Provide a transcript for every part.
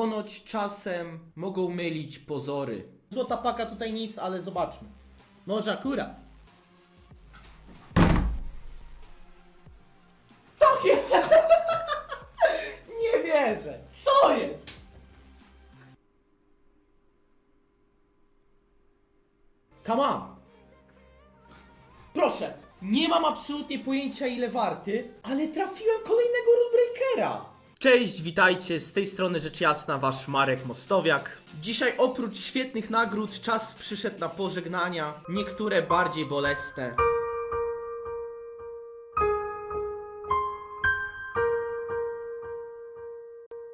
Ponoć czasem mogą mylić pozory. Złota paka tutaj nic, ale zobaczmy. Może akurat. Takie! Nie wierzę! Co jest? Come on! Proszę! Nie mam absolutnie pojęcia ile warty, ale trafiłem kolejnego rulebreakera! Cześć, witajcie, z tej strony rzecz jasna, wasz Marek Mostowiak. Dzisiaj oprócz świetnych nagród czas przyszedł na pożegnania, niektóre bardziej bolesne.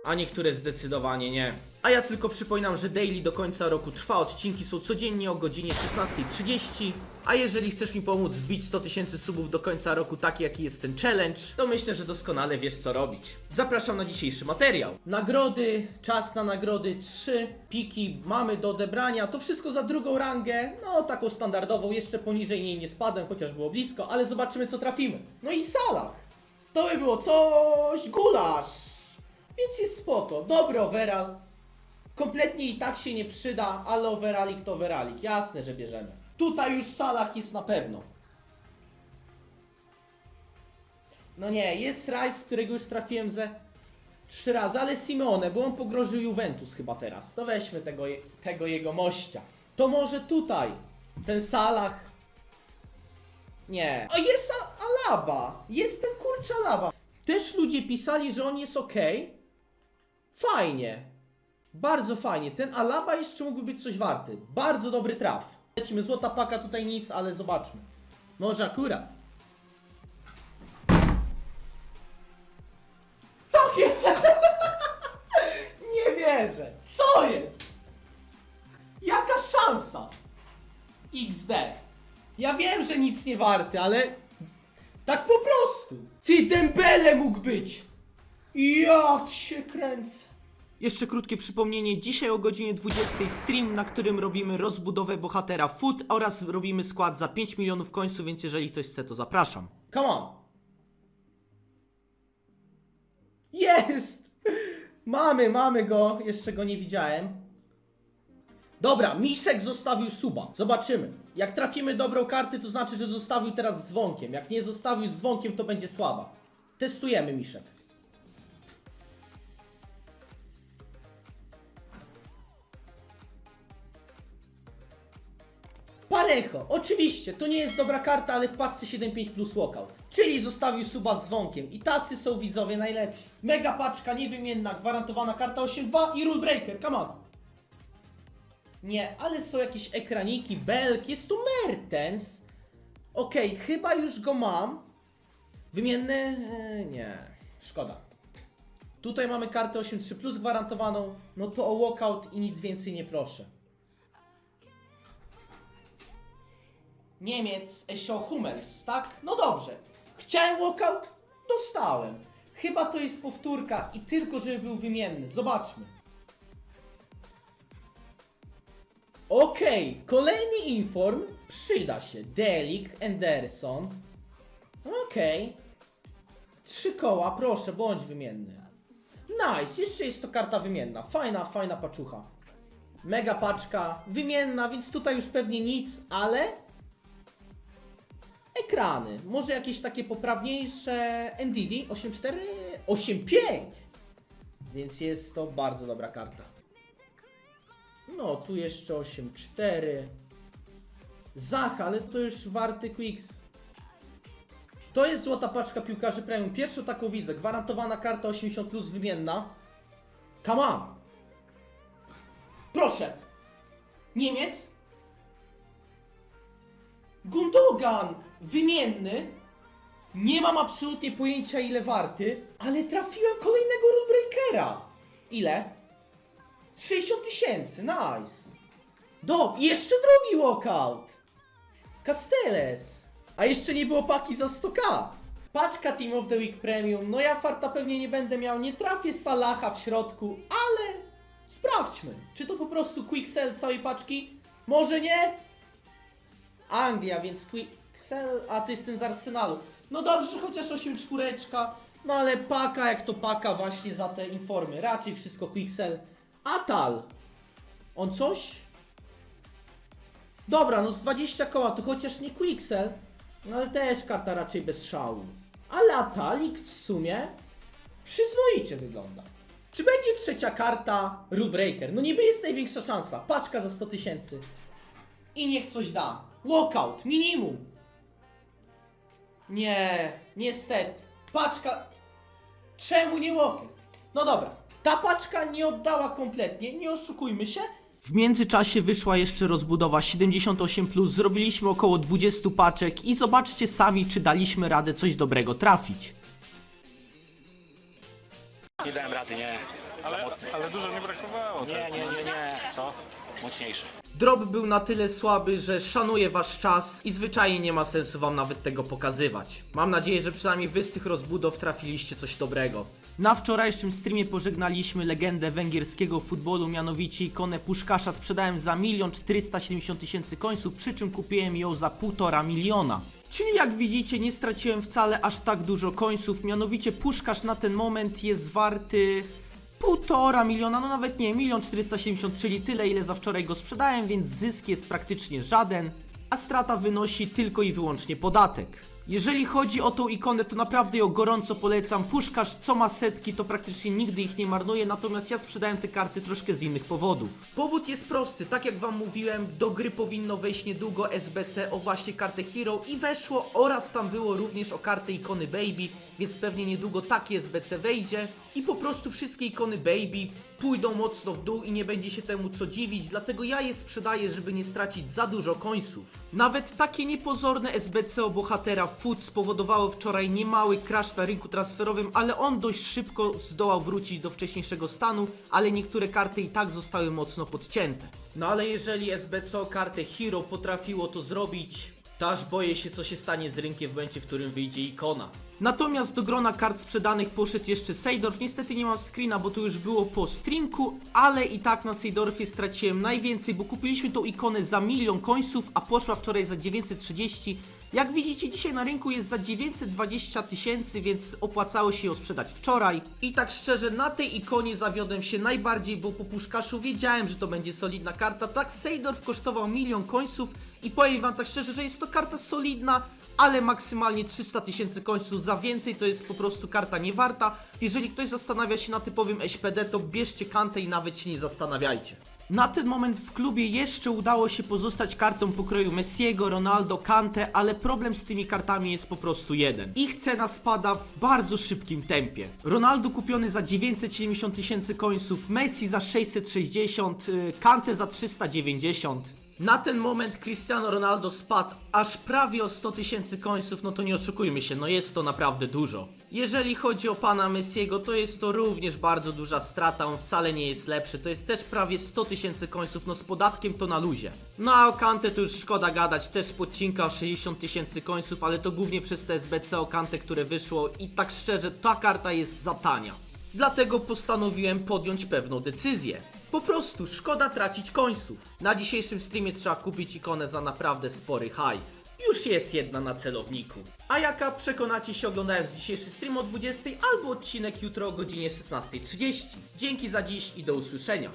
A niektóre zdecydowanie nie. A ja tylko przypominam, że daily do końca roku trwa, odcinki są codziennie o godzinie 16.30, a jeżeli chcesz mi pomóc wbić 100 tysięcy subów do końca roku, taki jaki jest ten challenge, to myślę, że doskonale wiesz co robić. Zapraszam na dzisiejszy materiał. Nagrody, czas na nagrody, trzy piki mamy do odebrania, to wszystko za drugą rangę, no taką standardową, jeszcze poniżej niej nie spadłem, chociaż było blisko, ale zobaczymy co trafimy. No i Salah, to by było coś, gulasz! Więc jest spoko. Dobry overall. Kompletnie i tak się nie przyda, ale overalik to overalik. Jasne, że bierzemy. Tutaj już Salah jest na pewno. No nie, jest Rice, którego już trafiłem ze trzy razy, ale Simone, bo on pogrożył Juventus chyba teraz. To weźmy tego, tego jego mościa. To może tutaj. Ten Salah. Nie. A jest Alaba. Jest ten kurczę Alaba. Też ludzie pisali, że on jest ok. Fajnie. Bardzo fajnie. Ten Alaba jeszcze mógłby być coś warty. Bardzo dobry traf. Lecimy złota paka, tutaj nic, ale zobaczmy. Może akurat. Takie! Nie wierzę. Co jest? Jaka szansa? XD. Ja wiem, że nic nie warty, ale tak po prostu. Ty Dembele mógł być. Ja cię kręcę. Jeszcze krótkie przypomnienie, dzisiaj o godzinie 20 stream, na którym robimy rozbudowę bohatera Food oraz robimy skład za 5 milionów końców, więc jeżeli ktoś chce, to zapraszam. Come on! Jest! Mamy, mamy go, jeszcze go nie widziałem. Dobra, Misek zostawił suba. Zobaczymy. Jak trafimy dobrą kartę, to znaczy, że zostawił teraz dzwonkiem. Jak nie zostawił dzwonkiem, to będzie słaba. Testujemy Miszek. Parecho, oczywiście, to nie jest dobra karta, ale w paczce 7.5 plus walkout. Czyli zostawił suba z dzwonkiem. I tacy są widzowie najlepsi. Mega paczka, niewymienna, gwarantowana karta 8.2 i rule breaker, come on. Nie, ale są jakieś ekraniki, belk, jest tu Mertens. Okej, chyba już go mam. Wymienny? E, nie, szkoda. Tutaj mamy kartę 8.3 plus gwarantowaną. No to o walkout i nic więcej nie proszę. Niemiec, Esio Hummels, tak? No dobrze. Chciałem walkout? Dostałem. Chyba to jest powtórka i tylko żeby był wymienny. Zobaczmy. Okej, kolejny inform przyda się. Delik, Anderson. Okej. Trzy koła, proszę, bądź wymienny. Nice, jeszcze jest to karta wymienna. Fajna, fajna paczucha. Mega paczka, wymienna, więc tutaj już pewnie nic, ale ekrany. Może jakieś takie poprawniejsze NDD 8.4, 8.5. Więc jest to bardzo dobra karta. No, tu jeszcze 8.4. Zach, ale to już warty Quicks. To jest złota paczka piłkarzy premium. Pierwszą taką widzę. Gwarantowana karta 80 plus wymienna. Come on! Proszę! Niemiec? Gundogan! Wymienny? Nie mam absolutnie pojęcia ile warty, ale trafiłem kolejnego rulebreakera. Ile? 60 tysięcy, nice. Do, jeszcze drugi walkout. Casteles. A jeszcze nie było paki za 100k. Paczka Team of the Week Premium. No ja farta pewnie nie będę miał. Nie trafię Salaha w środku, ale sprawdźmy. Czy to po prostu quick sell całej paczki? Może nie? Anglia, więc quick sell. A to jest ten z Arsenalu. No dobrze, chociaż 8 czwóreczka. No ale paka jak to paka właśnie za te informy. Raczej wszystko Quixel. Atal. On coś? Dobra, no z 20 koła to chociaż nie Quixel. No ale też karta raczej bez szału. Ale Atalik w sumie przyzwoicie wygląda. Czy będzie trzecia karta Rule Breaker? No niby jest największa szansa. Paczka za 100 tysięcy. I niech coś da. Walkout, minimum. Nie, niestety. Paczka. Czemu nie Walker? No dobra. Ta paczka nie oddała kompletnie, nie oszukujmy się. W międzyczasie wyszła jeszcze rozbudowa 78+, zrobiliśmy około 20 paczek i zobaczcie sami, czy daliśmy radę coś dobrego trafić. Nie dałem rady, nie. Za Ale, mocny. ale dużo nie brakowało. Nie, tak? nie, nie, nie. Co? Mocniejszy. Drop był na tyle słaby, że szanuję wasz czas i zwyczajnie nie ma sensu wam nawet tego pokazywać. Mam nadzieję, że przynajmniej wy z tych rozbudow trafiliście coś dobrego. Na wczorajszym streamie pożegnaliśmy legendę węgierskiego futbolu, mianowicie ikonę Puszkasza sprzedałem za 1 470 tysięcy końców, przy czym kupiłem ją za 1,5 miliona. Czyli jak widzicie nie straciłem wcale aż tak dużo końców, mianowicie Puszkasz na ten moment jest warty... Półtora miliona, no nawet nie, milion 470, czyli tyle ile za wczoraj go sprzedałem, więc zysk jest praktycznie żaden, a strata wynosi tylko i wyłącznie podatek. Jeżeli chodzi o tą ikonę, to naprawdę ją gorąco polecam. Puszkarz, co ma setki, to praktycznie nigdy ich nie marnuje, natomiast ja sprzedałem te karty troszkę z innych powodów. Powód jest prosty, tak jak wam mówiłem, do gry powinno wejść niedługo SBC o właśnie kartę Hero i weszło oraz tam było również o kartę ikony Baby, więc pewnie niedługo takie SBC wejdzie i po prostu wszystkie ikony Baby pójdą mocno w dół i nie będzie się temu co dziwić, dlatego ja je sprzedaję, żeby nie stracić za dużo końców. Nawet takie niepozorne SBC o bohatera Food spowodowało wczoraj niemały crash na rynku transferowym, ale on dość szybko zdołał wrócić do wcześniejszego stanu, ale niektóre karty i tak zostały mocno podcięte. No ale jeżeli SBC o kartę Hero potrafiło to zrobić, to aż boję się, co się stanie z rynkiem w momencie, w którym wyjdzie ikona. Natomiast do grona kart sprzedanych poszedł jeszcze Seydorf. Niestety nie mam screena, bo to już było po strinku, ale i tak na Seydorfie straciłem najwięcej, bo kupiliśmy tą ikonę za milion końców, a poszła wczoraj za 930. Jak widzicie, dzisiaj na rynku jest za 920 tysięcy, więc opłacało się ją sprzedać wczoraj. I tak szczerze, na tej ikonie zawiodłem się najbardziej, bo po puszkaszu wiedziałem, że to będzie solidna karta. Tak, Seydorf kosztował milion końców i powiem wam tak szczerze, że jest to karta solidna, ale maksymalnie 300 tysięcy końców za więcej to jest po prostu karta niewarta. Jeżeli ktoś zastanawia się na typowym SPD, to bierzcie kantę i nawet się nie zastanawiajcie. Na ten moment w klubie jeszcze udało się pozostać kartą pokroju Messiego, Ronaldo, Kante, ale problem z tymi kartami jest po prostu jeden. Ich cena spada w bardzo szybkim tempie. Ronaldo kupiony za 970 tysięcy końców, Messi za 660, y, Kante za 390. Na ten moment Cristiano Ronaldo spadł aż prawie o 100 tysięcy końców, no to nie oszukujmy się, no jest to naprawdę dużo. Jeżeli chodzi o pana Messiego, to jest to również bardzo duża strata, on wcale nie jest lepszy, to jest też prawie 100 tysięcy końców, no z podatkiem to na luzie. No a o Kante to już szkoda gadać, też podcinka o 60 tysięcy końców, ale to głównie przez te SBC o które wyszło i tak szczerze, ta karta jest za tania. Dlatego postanowiłem podjąć pewną decyzję. Po prostu szkoda tracić końców. Na dzisiejszym streamie trzeba kupić ikonę za naprawdę spory hajs. Już jest jedna na celowniku. A jaka przekonacie się oglądając dzisiejszy stream o 20 albo odcinek jutro o godzinie 16.30. Dzięki za dziś i do usłyszenia.